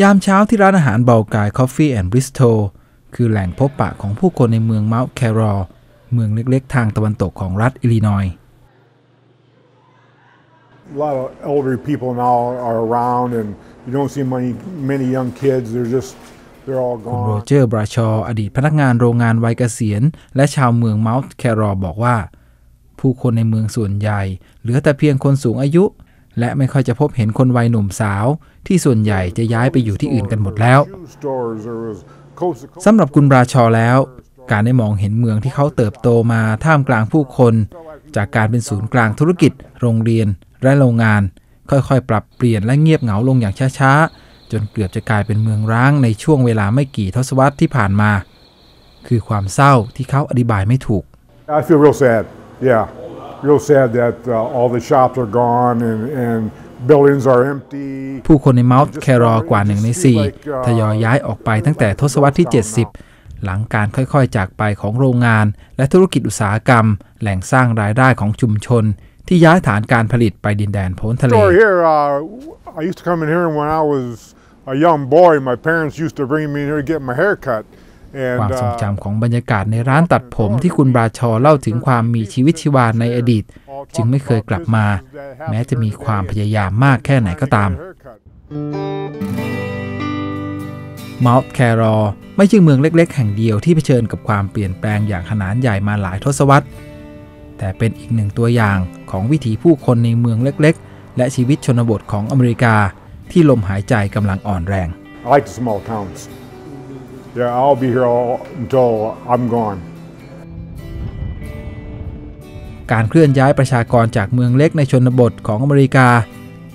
ยามเช้าที่ร้านอาหารเบากาย Coffee and Bistro คือแหล่งพบปะของผู้คนในเมืองเมาส์แครอเมืองเล็กๆ ทางตะวันตกของรัฐอิลลินอย A lot of elderly people now are around, and you don't see many many young kids. They're just they're all คุณโร gone. เจอร์บราชออดีตพนักงานโรงงานวัยเกษียณ และชาวเมืองเมาส์แครอบอกว่า ผู้คนในเมืองส่วนใหญ่ เหลือแต่เพียงคนสูงอายุ และไม่ค่อยจะพบเห็นคนวัยหนุ่มสาว ที่ส่วนใหญ่จะย้ายไปอยู่ที่อื่นกันหมดแล้วสำหรับคุณบราชอแล้ว การได้มองเห็นเมืองที่เขาเติบโตมาท่ามกลางผู้คน จากการเป็นศูนย์กลางธุรกิจ โรงเรียน และโรงงาน ค่อยๆ ปรับเปลี่ยนและเงียบเหงาลงอย่างช้าๆ จนเกือบจะกลายเป็นเมืองร้างในช่วงเวลาไม่กี่ทศวรรษที่ผ่านมา คือความเศร้าที่เขาอธิบายไม่ถูก I feel real sad. Yeah, real sad that uh, all the shops are gone and and buildings are empty. ผู้คนในเมาส์แครอกว่าหนึ่งในสี่ทยอยย้ายออกไปตั้งแต่ทศวรรษที่ 70 หลังการค่อยๆจากไปของโรงงาน และธุรกิจอุตสาหกรรม แหล่งสร้างรายได้ของชุมชน ที่ย้ายฐานการผลิตไปดินแดนพ้นทะเล Story here. Uh, I used to come in here when I was a young boy. My parents used to bring me in here to get my hair cut. ความ And ทรง uh, จำของบรรยากาศในร้านตัดผมที่คุณบราชอเล่าถึงความมีชีวิตชีวาในอดีต จึงไม่เคยกลับมา แม้จะมีความพยายามมากแค่ไหนก็ตามเมาส์แครอไม่ใช่เมืองเล็ก ๆ แห่งเดียวที่เผชิญกับความเปลี่ยนแปลงอย่างขนาดใหญ่มาหลายทศวรรษ แต่เป็นอีกหนึ่งตัวอย่างของวิถีผู้คนในเมืองเล็ก ๆ และชีวิตชนบทของอเมริกาที่ลมหายใจกำลังอ่อนแรง I like the small towns. Yeah, I'll be here all, until I'm gone. การเคลื่อนย้ายประชากรจากเมืองเล็กในชนบทของอเมริกา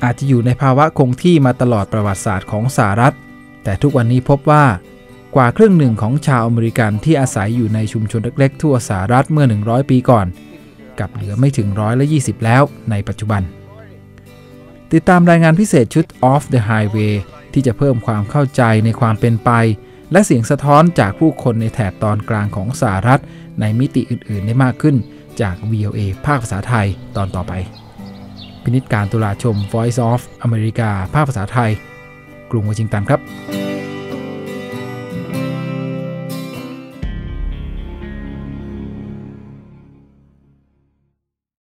อาจจะอยู่ในภาวะคงที่มาตลอดประวัติศาสตร์ของสหรัฐ แต่ทุกวันนี้พบว่ากว่าครึ่งหนึ่งของชาวอเมริกันที่อาศัยอยู่ในชุมชนเล็กๆ ทั่วสหรัฐเมื่อ 100 ปีก่อน กับเหลือไม่ถึงร้อยละ20 แล้วในปัจจุบัน ติดตามรายงานพิเศษชุด Off the Highway ที่จะเพิ่มความเข้าใจในความเป็นไป และเสียงสะท้อนจากผู้คนในแถบตอนกลางของสหรัฐ ในมิติอื่น ๆ ได้มากขึ้นจาก VOA ภาคภาษาไทยตอนต่อไป พินิจการตุลาชม Voice of America ภาคภาษาไทย กรุงวอชิงตันครับ